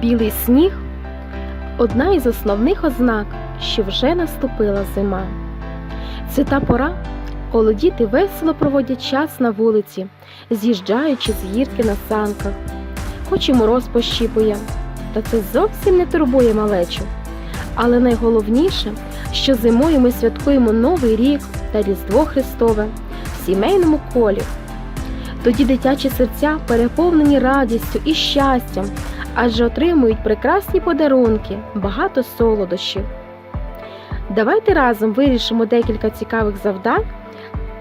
Білий сніг одна із основних ознак, що вже наступила зима. Це та пора, коли діти весело проводять час на вулиці, з'їжджаючи з гірки на санках, хоч і мороз пощіпує, та це зовсім не турбує малечу. Але найголовніше, що зимою ми святкуємо Новий рік та Різдво Христове в сімейному колі. Тоді дитячі серця переповнені радістю і щастям, адже отримують прекрасні подарунки, багато солодощів. Давайте разом вирішимо декілька цікавих завдань,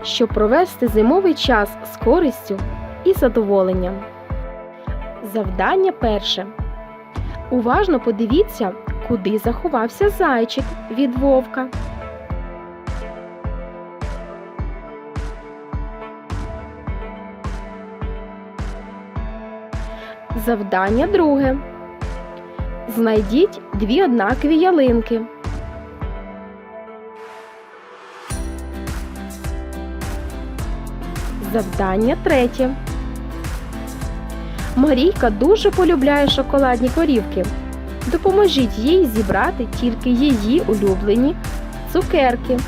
щоб провести зимовий час з користю і задоволенням. Завдання перше. Уважно подивіться, куди заховався зайчик від вовка. Завдання друге. Знайдіть дві однакові ялинки. Завдання третє. Марійка дуже полюбляє шоколадні корівки. Допоможіть їй зібрати тільки її улюблені цукерки.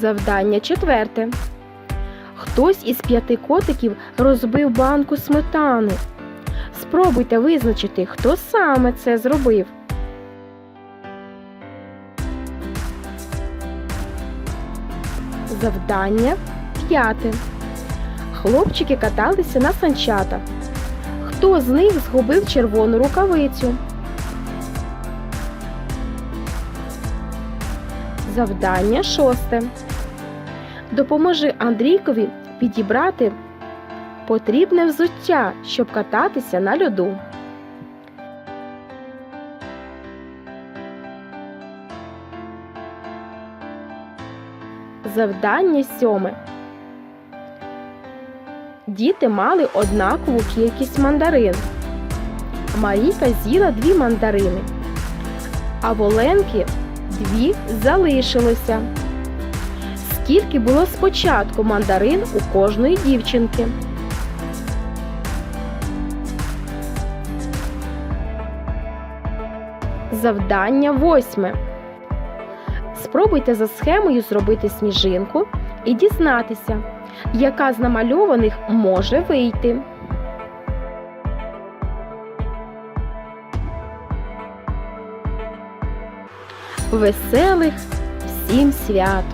Завдання четверте. Хтось із п'яти котиків розбив банку сметани. Спробуйте визначити, хто саме це зробив. Завдання п'яте. Хлопчики каталися на санчатах. Хто з них згубив червону рукавицю? Завдання шосте. Допоможи Андрійкові підібрати потрібне взуття, щоб кататися на льоду. Завдання сьоме. Діти мали однакову кількість мандарин. Марійка з'їла дві мандарини, а Воленки дві залишилося. Скільки було спочатку мандарин у кожної дівчинки? Завдання восьме. Спробуйте за схемою зробити сніжинку і дізнатися, яка з намальованих може вийти. Веселих всім свят!